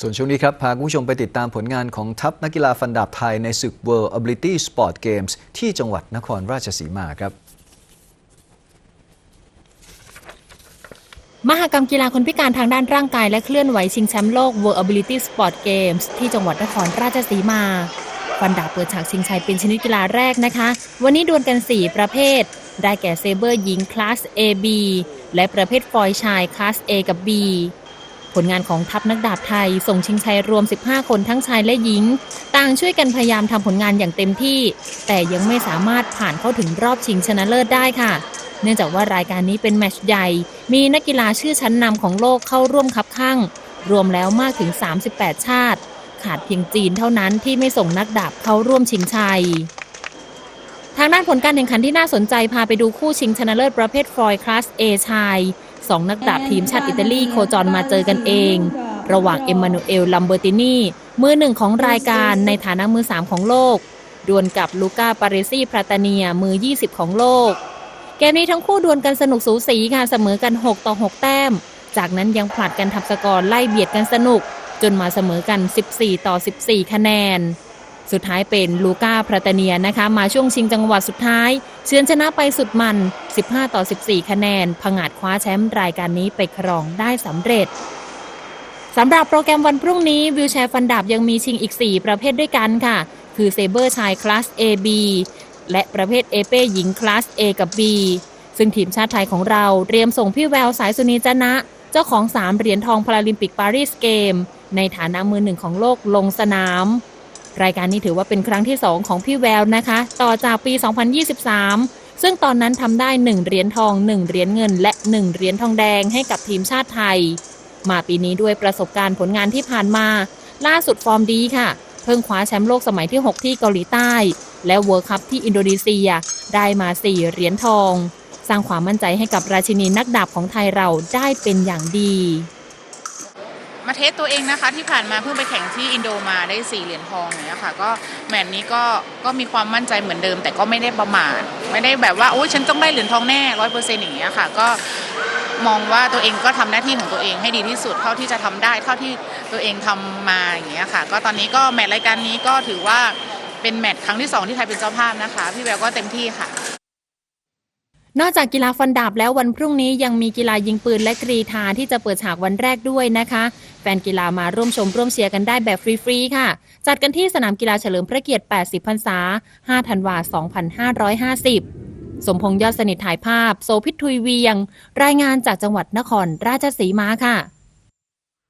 ส่วนช่วงนี้ครับ พาคุณผู้ชมไปติดตามผลงานของทัพนักกีฬาฟันดาบไทยในศึก World Ability Sport Games ที่จังหวัดนครราชสีมาครับ มหกรรมกีฬาคนพิการทางด้านร่างกายและเคลื่อนไหวชิงแชมป์โลก World Ability Sport Games ที่จังหวัดนครราชสีมาฟันดาบเปิดฉากชิงชัยเป็นชนิดกีฬาแรกนะคะ วันนี้ดวลกัน 4 ประเภท ได้แก่เซเบอร์หญิงคลาส AB และประเภทฟอยชายคลาส A กับ B ผลงานของทัพนักดาบไทย ส่งชิงชัยรวม 15 คนทั้งชายและหญิง ต่างช่วยกันพยายามทำผลงานอย่างเต็มที่ แต่ยังไม่สามารถผ่านเข้าถึงรอบชิงชนะเลิศได้ค่ะ เนื่องจากว่ารายการนี้เป็นแมตช์ใหญ่ มีนักกีฬาชื่อชั้นนำของโลกเข้าร่วมคับข้าง รวมแล้วมากถึง 38 ชาติ ขาดเพียงจีนเท่านั้นที่ไม่ส่งนักดาบเข้าร่วมชิงชัยทางด้านผลการแข่งขันที่น่าสนใจพาไปดูคู่ชิงชนะเลิศประเภทฟลอยคลาส A ชาย สองนักดาบทีมชาติอิตาลีโคจรมาเจอกันเอง ระหว่างเอ็มมานูเอลลัมเบอร์ตินีมือหนึ่งของรายการในฐานะมือสามของโลก ดวลกับลูก้าปาเรซี่พราตาเนียมือ 20 ของโลก เกมนี้ทั้งคู่ดวลกันสนุกสูสีค่ะเสมอกัน 6 ต่อ 6 แต้ม จากนั้นยังผลัดกันทำสกอร์ไล่เบียดกันสนุก จนมาเสมอกัน 14 ต่อ 14 คะแนน สุดท้ายเป็นลูก้าพราตเนียนะคะ มาช่วงชิงจังหวัดสุดท้ายเฉือนชนะไปสุดมัน 15 ต่อ 14 คะแนนผงาดคว้าแชมป์รายการนี้ไปครองได้สำเร็จสำหรับโปรแกรมวันพรุ่งนี้วิวแชร์ฟันดาบยังมีชิงอีก 4 ประเภทด้วยกันค่ะ คือเซเบอร์ชายคลาส AB และประเภทเอเป้หญิงคลาส A กับ B ซึ่งทีมชาติไทยของเราเตรียมส่งพี่แววสายสุนีจนะ เจ้าของ 3 เหรียญทองพาราลิมปิกปารีสเกม ในฐานะมือหนึ่งของโลกลงสนาม รายการนี้ถือว่าเป็นครั้งที่ 2 ของพี่แววนะคะ ต่อจากปี 2023 ซึ่งตอนนั้นทำได้ 1 เหรียญทอง 1 เหรียญเงิน และ 1 เหรียญทองแดงให้กับทีมชาติไทย มาปีนี้ด้วยประสบการณ์ผลงานที่ผ่านมา ล่าสุดฟอร์มดีค่ะ เพิ่งคว้าแชมป์โลกสมัยที่ 6 ที่เกาหลีใต้ และเวิร์คัพที่อินโดนีเซียได้มา 4 เหรียญทอง สร้างความมั่นใจให้กับราชินีนักดาบของไทยเราได้เป็นอย่างดี มาเทสตัวเองนะคะ ที่ผ่านมาเพิ่งไปแข่งที่อินโดมาได้สี่เหรียญทองอย่างเงี้ยค่ะก็แมตช์นี้ก็ก็มีความมั่นใจเหมือนเดิม แต่ก็ไม่ได้ประมาทไม่ได้แบบว่าโอ้ยฉันต้องได้เหรียญทองแน่ร้อยเปอร์เซ็นต์อย่างเงี้ยค่ะก็มองว่าตัวเองก็ทำหน้าที่ของตัวเองให้ดีที่สุดเท่าที่จะทำได้ เท่าที่ตัวเองทำมาอย่างเงี้ยค่ะ ก็ตอนนี้ก็แมตช์รายการนี้ก็ถือว่าเป็นแมตช์ครั้งที่สองที่ไทยเป็นเจ้าภาพนะคะ พี่แววก็เต็มที่ค่ะ นอกจากกีฬาฟันดาบแล้ววันพรุ่งนี้ยังมีกีฬายิงปืนและกรีธาที่จะเปิดฉากวันแรกด้วยนะคะ แฟนกีฬามาร่วมชมร่วมเชียร์กันได้แบบฟรีๆค่ะ จัดกันที่สนามกีฬาเฉลิมพระเกียรติ 80 พรรษา 5 ธันวาคม2550 สมพงษ์ยอดสนิทถ่ายภาพ โซพิททุยเวียง รายงานจากจังหวัดนครราชสีมาค่ะ